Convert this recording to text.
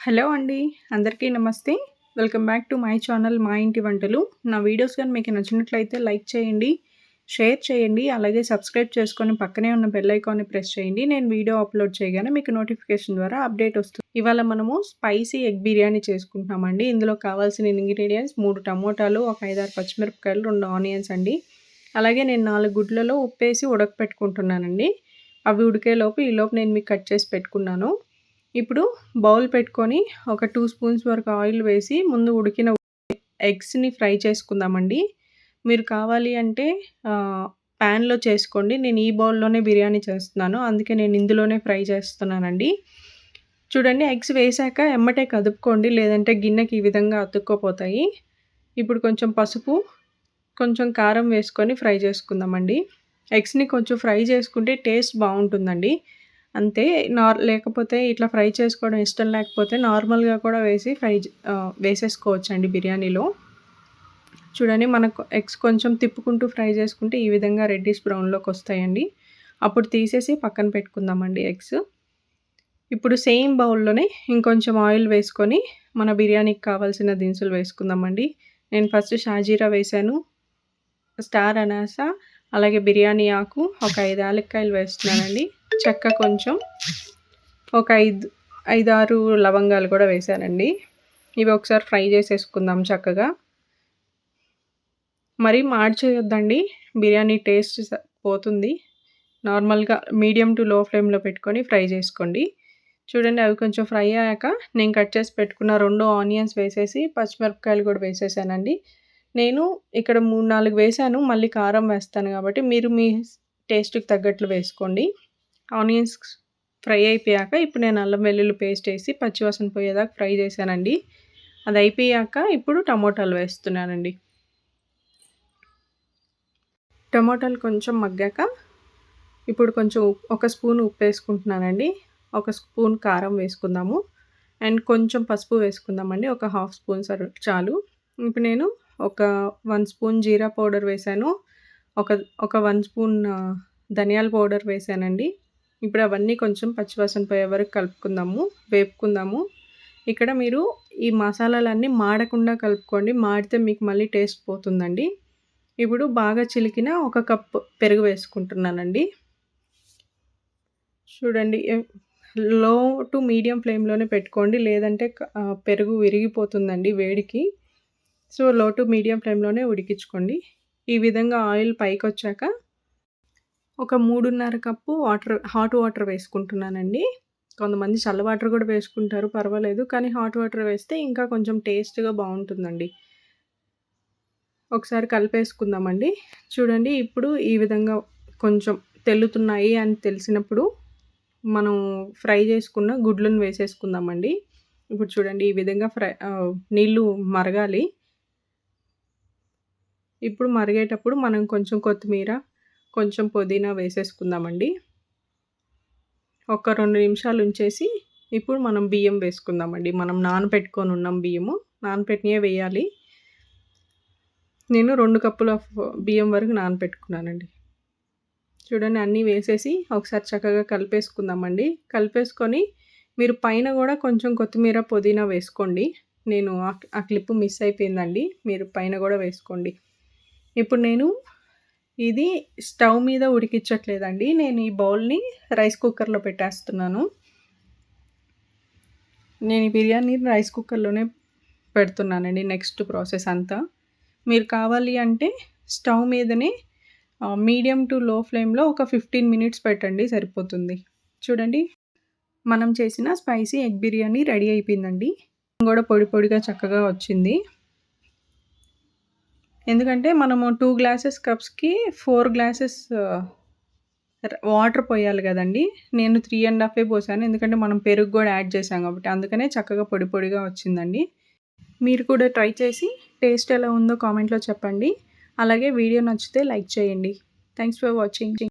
Hello అండి అందరికీ నమస్తే. Welcome back to my channel మా ఇంటి వంటలు. నా వీడియోస్ కానీ మీకు నచ్చినట్లయితే లైక్ చేయండి షేర్ చేయండి అలాగే సబ్స్క్రైబ్ చేసుకొని పక్కనే ఉన్న బెల్ ఐకాన్ని ప్రెస్ చేయండి. నేను వీడియో అప్లోడ్ చేయగానే మీకు నోటిఫికేషన్ ద్వారా అప్డేట్ వస్తుంది. ఇవాళ మనము స్పైసీ ఎగ్ బిర్యానీ చేసుకుంటున్నామండి. ఇందులో కావాల్సిన ఇంగ్రీడియంట్స్ మూడు టమోటాలు ఒక ఐదారు పచ్చిమిరపకాయలు రెండు ఆనియన్స్ అండి. అలాగే నేను నాలుగు గుడ్లలో ఉప్పేసి ఉడకపెట్టుకుంటున్నానండి. అవి ఉడికేలోపు ఈలోపు నేను మీకు కట్ చేసి పెట్టుకున్నాను. ఇప్పుడు బౌల్ పెట్టుకొని ఒక టూ స్పూన్స్ వరకు ఆయిల్ వేసి ముందు ఉడికిన ఎగ్స్ని ఫ్రై చేసుకుందామండి. మీరు కావాలి అంటే ప్యాన్లో చేసుకోండి. నేను ఈ బౌల్లోనే బిర్యానీ చేస్తున్నాను. అందుకే నేను ఇందులోనే ఫ్రై చేస్తున్నానండి. చూడండి ఎగ్స్ వేసాక ఎమ్మటే కదుపుకోండి. లేదంటే గిన్నెకి ఈ విధంగా అతుక్కోపోతాయి. ఇప్పుడు కొంచెం పసుపు కొంచెం కారం వేసుకొని ఫ్రై చేసుకుందామండి. ఎగ్స్ని కొంచెం ఫ్రై చేసుకుంటే టేస్ట్ బాగుంటుందండి. అంతే. నార్ లేకపోతే ఇట్లా ఫ్రై చేసుకోవడం ఇష్టం లేకపోతే నార్మల్గా కూడా వేసి ఫ్రై వేసేసుకోవచ్చు అండి బిర్యానీలో. చూడండి మనకు ఎగ్స్ కొంచెం తిప్పుకుంటూ ఫ్రై చేసుకుంటే ఈ విధంగా రెడ్డిష్ బ్రౌన్లోకి వస్తాయండి. అప్పుడు తీసేసి పక్కన పెట్టుకుందామండి ఎగ్స్. ఇప్పుడు సేమ్ బౌల్లోనే ఇంకొంచెం ఆయిల్ వేసుకొని మన బిర్యానీకి కావాల్సిన దినుసులు వేసుకుందామండి. నేను ఫస్ట్ షాజీరా వేసాను స్టార్ అనాస అలాగే బిర్యానీ ఆకు ఒక ఐదు యాలక్కాయలు వేస్తున్నానండి. చెక్క కొంచెం. ఒక ఐదు ఐదారు లవంగాలు కూడా వేసానండి ఇవి ఒకసారి ఫ్రై చేసేసుకుందాం చక్కగా. మరీ మార్చేయొద్దండి. బిర్యానీ టేస్ట్ పోతుంది. నార్మల్గా మీడియం టు లో ఫ్లేమ్లో పెట్టుకొని ఫ్రై చేసుకోండి. చూడండి అవి కొంచెం ఫ్రై అయ్యాక నేను కట్ చేసి పెట్టుకున్న రెండు ఆనియన్స్ వేసేసి పచ్చిమిరపకాయలు కూడా వేసేసానండి. నేను ఇక్కడ మూడు నాలుగు వేసాను మళ్ళీ కారం వేస్తాను కాబట్టి మీరు మీ టేస్ట్కి తగ్గట్లు వేసుకోండి. ఆనియన్స్ ఫ్రై అయిపోయాక ఇప్పుడు నేను అల్లం వెల్లుల్లి పేస్ట్ వేసి పచ్చివాసన పోయేదాకా ఫ్రై చేశానండి. అది అయిపోయాక ఇప్పుడు టమోటాలు వేస్తున్నానండి. టమోటాలు కొంచెం మగ్గాక ఇప్పుడు కొంచెం ఒక స్పూన్ ఉప్పు వేసుకుంటున్నానండి. ఒక స్పూన్ కారం వేసుకుందాము. అండ్ కొంచెం పసుపు వేసుకుందామండి. ఒక హాఫ్ స్పూన్ సర్ చాలు. ఇప్పుడు నేను ఒక వన్ స్పూన్ జీరా పౌడర్ వేసాను ఒక ఒక వన్ స్పూన్ ధనియాల పౌడర్ వేసానండి ఇప్పుడు అవన్నీ కొంచెం పచ్చివాసన పోయే వరకు కలుపుకుందాము వేపుకుందాము. ఇక్కడ మీరు ఈ మసాలాలన్నీ మాడకుండా కలుపుకోండి. మాడితే మీకు మళ్ళీ టేస్ట్ పోతుందండి. ఇప్పుడు బాగా చిలికిన ఒక కప్ పెరుగు వేసుకుంటున్నానండి. చూడండి లో టు మీడియం ఫ్లేమ్లోనే పెట్టుకోండి. లేదంటే పెరుగు విరిగిపోతుందండి వేడికి. సో లో టు మీడియం ఫ్లేమ్లోనే ఉడికించుకోండి. ఈ విధంగా ఆయిల్ పైకి వచ్చాక ఒక మూడున్నర కప్పు వాటర్ హాట్ వాటర్ వేసుకుంటున్నానండి. కొంతమంది చల్ల వాటర్ కూడా వేసుకుంటారు పర్వాలేదు. కానీ హాట్ వాటర్ వేస్తే ఇంకా కొంచెం టేస్ట్గా బాగుంటుందండి. ఒకసారి కలిపేసుకుందామండి. చూడండి ఇప్పుడు ఈ విధంగా కొంచెం తెల్లుతున్నాయి అని తెలిసినప్పుడు మనం ఫ్రై చేసుకున్న గుడ్లను వేసేసుకుందామండి. ఇప్పుడు చూడండి ఈ విధంగా ఫ్రై నీళ్ళు మరగాలి. ఇప్పుడు మరిగేటప్పుడు మనం కొంచెం కొత్తిమీర కొంచెం పుదీనా వేసేసుకుందామండి. ఒక రెండు నిమిషాలు ఉంచేసి ఇప్పుడు మనం బియ్యం వేసుకుందామండి. మనం నానబెట్టుకొని ఉన్నాం బియ్యము. నానబెట్టినవే వేయాలి. నేను రెండు కప్పుల బియ్యం వరకు నానబెట్టుకున్నానండి చూడండి అన్నీ వేసేసి ఒకసారి చక్కగా కలిపేసుకుందామండి. కలిపేసుకొని మీరు పైన కూడా కొంచెం కొత్తిమీర పుదీనా వేసుకోండి. నేను ఆ క్లిప్ మిస్ అయిపోయిందండి. మీరు పైన కూడా వేసుకోండి. ఇప్పుడు నేను ఇది స్టవ్ మీద ఉడికించట్లేదండి. నేను ఈ బౌల్ని రైస్ కుక్కర్లో పెట్టేస్తున్నాను. నేను ఈ బిర్యానీ రైస్ కుక్కర్లోనే పెడుతున్నానండి నెక్స్ట్ ప్రాసెస్ అంతా. మీరు కావాలి అంటే స్టవ్ మీదనే మీడియం టు లో ఫ్లేమ్లో ఒక ఫిఫ్టీన్ మినిట్స్ పెట్టండి సరిపోతుంది. చూడండి. మనం చేసిన స్పైసీ ఎగ్ బిర్యానీ రెడీ అయిపోయిందండి. కూడా పొడి పొడిగా చక్కగా వచ్చింది. ఎందుకంటే మనము టూ గ్లాసెస్ కప్స్కి ఫోర్ గ్లాసెస్ వాటర్ పోయాలి కదండి. నేను త్రీ అండ్ హాఫే పోసాను. ఎందుకంటే మనం పెరుగు కూడా యాడ్ చేసాం కాబట్టి అందుకనే చక్కగా పొడి పొడిగా వచ్చిందండి. మీరు కూడా ట్రై చేసి టేస్ట్ ఎలా ఉందో కామెంట్లో చెప్పండి. అలాగే వీడియో నచ్చితే లైక్ చేయండి. Thanks for watching.